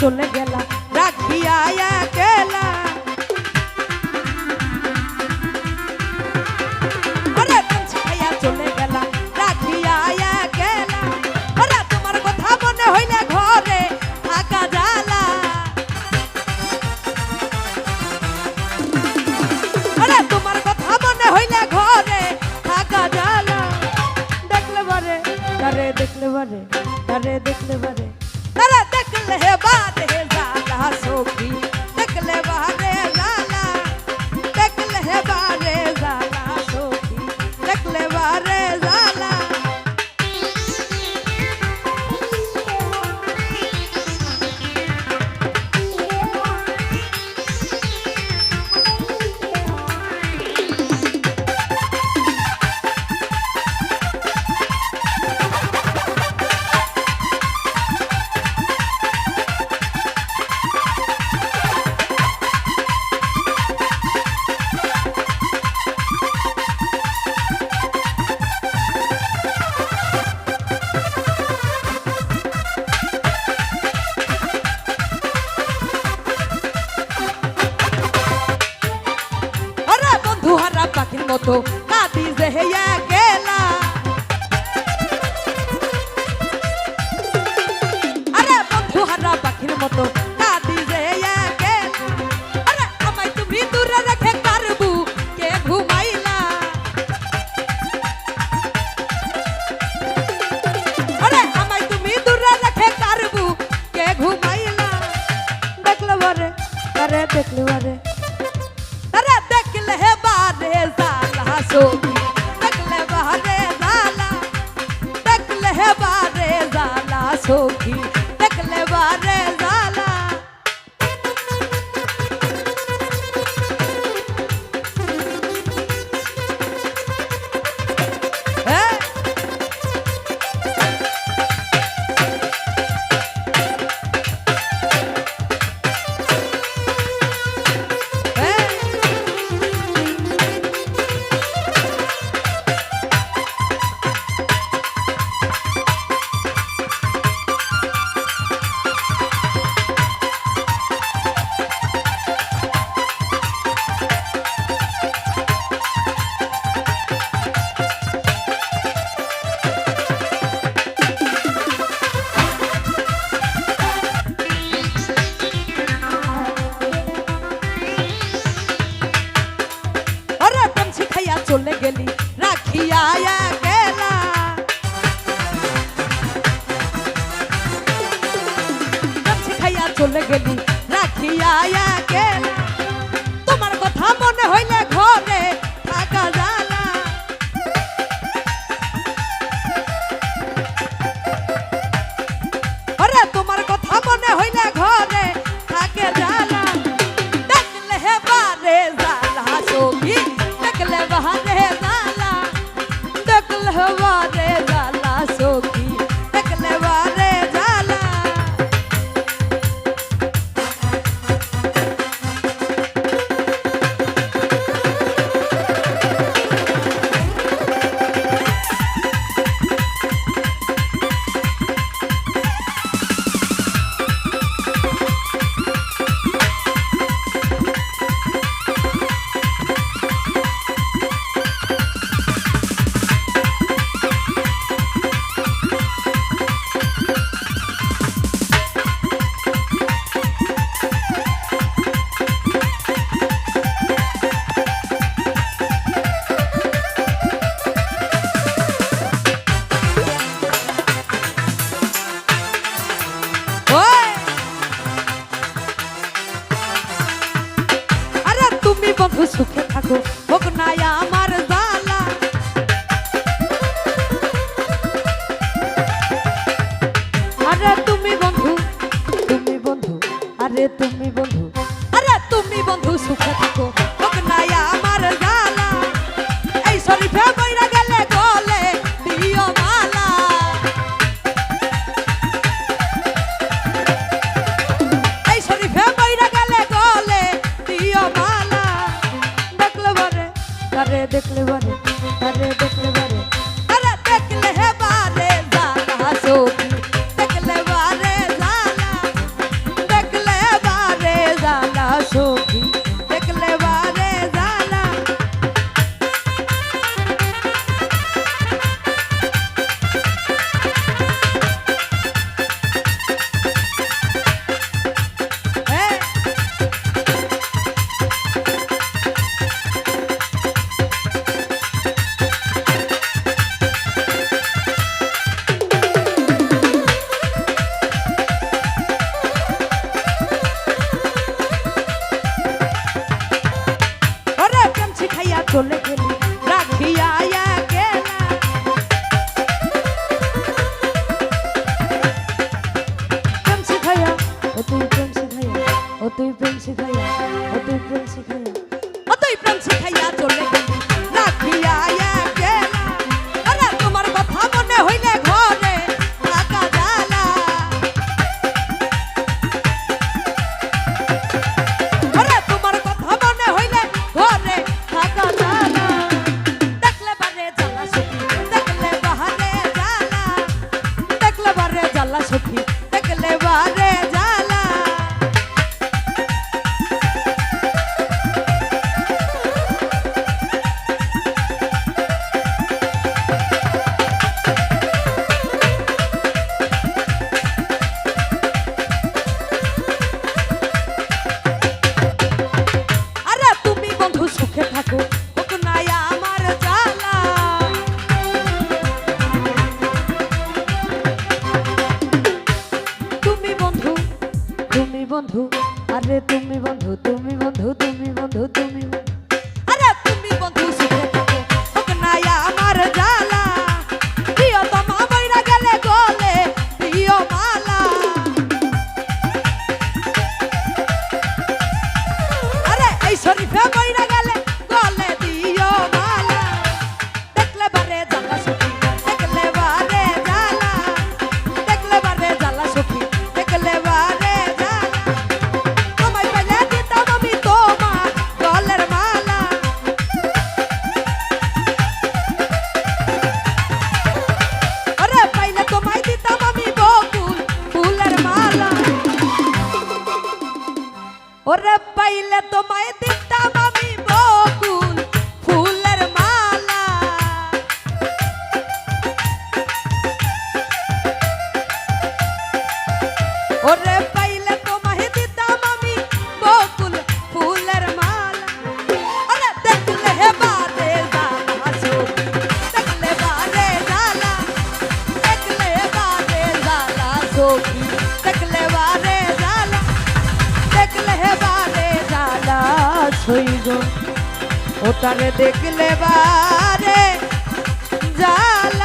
চলে গেলাম। রাখিয়া পাখির মতো। কাঁদি যে Claro. গেলি রাখিয়া সুখে থাকো হোক না আমার জালা আরে তুমি বন্ধু তুমি বন্ধু, আরে তুমি বন্ধু, আরে তুমি বন্ধু সুখে থাকো। শেখাইয়া চলে de ওরে পাইলে তোমায় দিতাম আমি বকুল ফুলের মালা। ওরে পাইলে তোমায় দিতাম আমি বকুল ফুলের মালা। ওরে দেখলে হে বারে জালাসো দেখলে বারে জালা, দেখলে বারে জালাসো সই ওটারে দেখলে বারে জাল